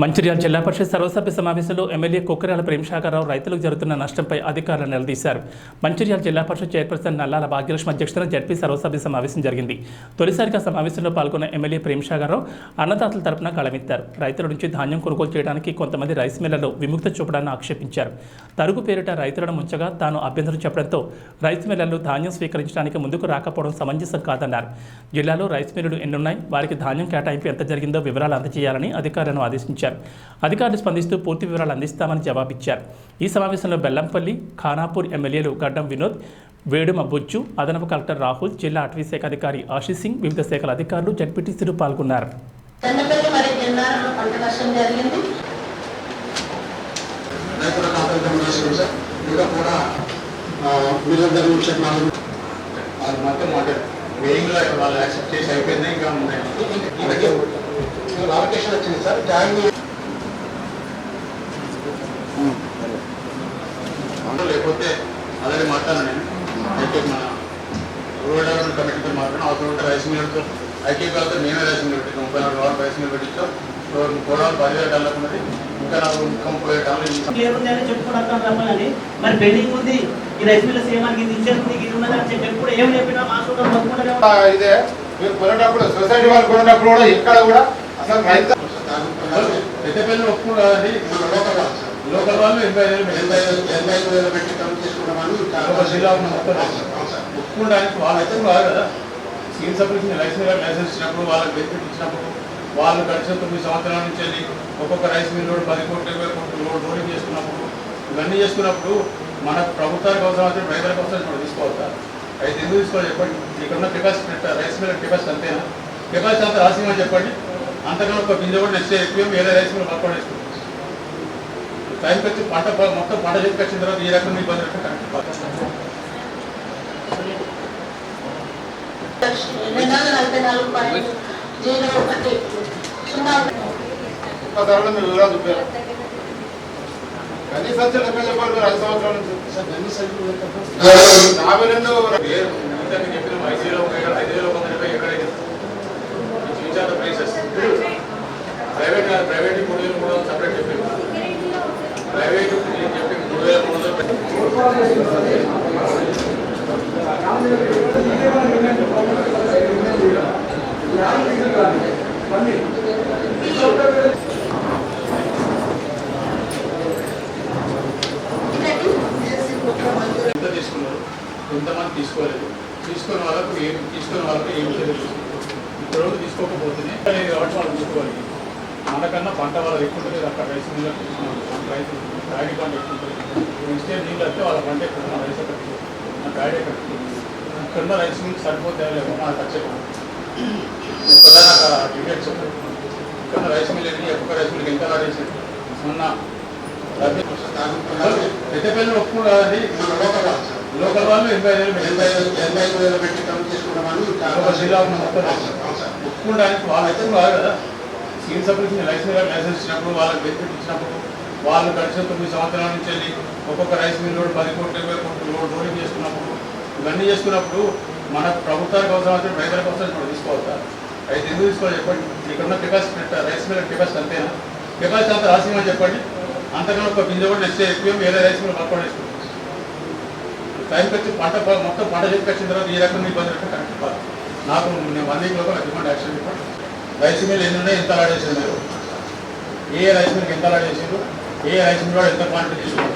మంచిర్యాల జిల్లా పరిషత్ సర్వసభ్య సమావేశంలో ఎమ్మెల్యే కుక్కరాల ప్రేమశాఖరావు రైతులకు జరుగుతున్న నష్టంపై అధికారులను నిలదీశారు. మంచిర్యాల జిల్లా పరిషత్ చైర్పర్సన్ నల్లాల భాగ్యలక్ష్మి అధ్యక్షతన జడ్పీ సర్వసభ్య సమావేశం జరిగింది. తొలిసారిగా సమావేశంలో పాల్గొన్న ఎమ్మెల్యే ప్రేమశాఖరావు అన్నదాతల తరపున కళమిత్తారు రైతుల నుంచి ధాన్యం కొనుగోలు చేయడానికి కొంతమంది రైస్ మిల్లలో విముక్త చూపడాన్ని ఆక్షేపించారు. తరుగు పేరిట రైతులను ముంచగా తాను అభ్యంతరం చెప్పడంతో రైస్ మిల్లర్లు ధాన్యం స్వీకరించడానికి ముందుకు రాకపోవడం సమంజసం కాదన్నారు. జిల్లాలో రైస్ మిల్లులు ఎన్నున్నాయి? వారికి ధాన్యం కేటాయింపు ఎంత జరిగిందో వివరాలు అందజేయాలని అధికారులను ఆదేశించారు. అధికారులు స్పందిస్తూ పూర్తి వివరాలు అందిస్తామని జవాబిచ్చారు. ఈ సమావేశంలో బెల్లంపల్లి ఖానాపూర్ ఎమ్మెల్యేలు గడ్డం వినోద్ వేడుమ బొచ్చు అదనపు కలెక్టర్ రాహుల్ జిల్లా అటవీ శాఖ అధికారి ఆశీష్ సింగ్ వివిధ శాఖల అధికారులు జడ్పీటీసీలు పాల్గొన్నారు. చెన్నపల్లి మరి జిల్లాలో పంట నష్టం జరిగింది రైతుల ఖాతాలు చేసింది సార్ ఇంకా కూడా మీరందరూ చెప్పినారు అది మొత్తం మాట మెయిన్లో వాళ్ళు యాక్సెప్ట్ చేసి అయిపోయింది ఇంకా ఉన్నాయి మనకి అప్లికేషన్ వచ్చింది సార్ ట్యాంక్ లేకపోతే అదే మాట్లాడాను నేను. అయితే మన రూరల్ డెవలప్మెంట్ కమిటీతో మాట్లాడిన అవసరం ఉంటే రైస్ మిల్లర్తో ఐటీ వాళ్ళతో మేమే రైస్ మిల్ పెట్టించాం ముప్పై నాలుగు రోజులు రైస్ మిల్ పెట్టించాం. కూడా పదివేల టన్నులకు ఉన్నది ఇంకా నాకు ఇంకా ముప్పై అని చెప్పుకోవడానికి రమ్మని. మరి పెండింగ్ ఉంది ఈ రైస్ మిల్ సేమానికి ఇది ఇచ్చేది ఉంది ఇది ఉన్నది అని చెప్పి ఎప్పుడు ఏం చెప్పినా మా ఇదే. మీరు కొనేటప్పుడు సొసైటీ వాళ్ళు కొనేటప్పుడు కూడా ఎక్కడ కూడా అసలు రైతు పెద్దపల్లి ఒప్పుకోదండి లోకల్ వాళ్ళు ఎనభై వేలు ఎనభై ఎనభై ఐదు వేలు పెట్టి కమిటీ చేసుకున్నామని జిల్లా ఒప్పుకోవడానికి వాళ్ళైతే కాదు. కదా స్కీమ్ సబ్మిషన్ లైసెన్స్ లైసెన్స్ ఇచ్చినప్పుడు వాళ్ళకి బెనిఫిట్ ఇచ్చినప్పుడు వాళ్ళు గడిచిన తొమ్మిది సంవత్సరాల నుంచి వెళ్ళి ఒక్కొక్క రైస్ మిల్ లోడ్ పది కోట్లు ఇరవై కోట్లు లోడ్ లోడింగ్ చేసుకున్నప్పుడు ఇవన్నీ చేసుకున్నప్పుడు మన ప్రభుత్వానికి అవసరం అయితే రైతులకు అవసరం మనం తీసుకోవద్దా అయితే ఎందుకు తీసుకోవాలి చెప్పండి? ఇక్కడ ఉన్న కెపాసిటీ రైస్ మిల్ కెపాసిటీ అంతేనా? కెపాసిటీ అంత రాసిమని చెప్పండి. అంతకన్నా ఒక గింజ కూడా నెక్స్ట్ ఎక్కువ వేరే రైస్ మిల్ వేసుకుంటాం టైంకి వచ్చి పంట మొత్తం పంట చేతికి వచ్చిన తర్వాత ఈ రకం ఇబ్బంది ధరలో మీరు వివరాలు చెప్పారు కనీసం చెప్పాలి మీరు ఐదు సంవత్సరాల నుంచి యాభై రెండు ఐదు వేల ఒక ఎకరా, ఐదు వేల ఎంతమంది తీసుకోలేదు తీసుకున్న వాళ్ళకు ఏం తీసుకున్న వాళ్ళకు ఏం తెలియదు. ఇప్పుడు రోజు తీసుకోకపోతేనే లేదు కాబట్టి వాళ్ళు తీసుకోవాలి? మనకన్నా పంట వాళ్ళ ఎక్కువ ఉంటుంది అక్కడ రైస్ మిల్లకు రైతు ప్యాడీ పంట ఎక్కువ ఉంటుంది. నెక్స్ట్ ఇయర్ నీళ్ళు వస్తే వాళ్ళ పంట ఎక్కువ మన రైస్ ఎక్కడ మన ప్యాడీ ఎక్కడ ఇక్కడ రైస్ మిల్క్ సరిపోతే లేవు మన ఖర్చు ఎక్కువ నాకు టికెట్ చెప్పారు ఇక్కడ రైస్ మిల్ వెళ్ళి ఒక్కొక్క రైస్ మిల్కి ఎంత ఆడేసారు మొన్న పెద్దపల్లి ఒప్పుకోదండి లోకల్ వాళ్ళు. ఎనభై వేలు ఎనభై వేలు ఎనభై ఐదు వేలు జిల్లా ఉన్న మొత్తం ఒప్పుకోవడానికి వాళ్ళైతే కాదు కదా. స్కీమ్ సబ్మిషన్ లైసెన్స్ లైసెన్స్ ఇచ్చినప్పుడు వాళ్ళకి బెనిఫిట్ ఇచ్చినప్పుడు వాళ్ళు గడిచిన తొమ్మిది సంవత్సరాల నుంచి వెళ్ళి ఒక్కొక్క రైస్ మిల్ లోడ్ పది కోట్ల ఇరవై కోట్లు లోడ్ లోడింగ్ చేసుకున్నప్పుడు ఇవన్నీ చేసుకున్నప్పుడు మన ప్రభుత్వానికి అవసరం అయితే రైతులకు అవసరం మనం తీసుకోవద్దా? అయితే ఎందుకు తీసుకోవాలి చెప్పండి? ఇక్కడ ఉన్న కెపాసిటీ రైస్ మిల్ కెపాసిటీ అంతేనా? కెపాసిటీ అంతా రాసిమని చెప్పండి. అంతకన్నా ఒక గింజ కూడా నెక్స్ట్ ఎక్కువ వేరే రైస్ మిల్ పక్కన వేసుకుంటాం టైంకి వచ్చి పంట మొత్తం పంట చేతికి వచ్చిన తర్వాత ఈ రకం ఇబ్బంది రకం కరెక్ట్ కాదు. నాకు నేను వన్ వీక్ లోపల డిమాండ్ యాక్షన్ చెప్పండి. రైస్ మిల్ ఎన్ని ఉన్నాయి ఎంత అలాట్ చేసారు ఏ రైస్ మిల్కి ఎంత అలాట్ చేసారు ఏ రైస్ మిల్ వాడు ఎంత క్వాంటిటీ తీసుకున్నారు?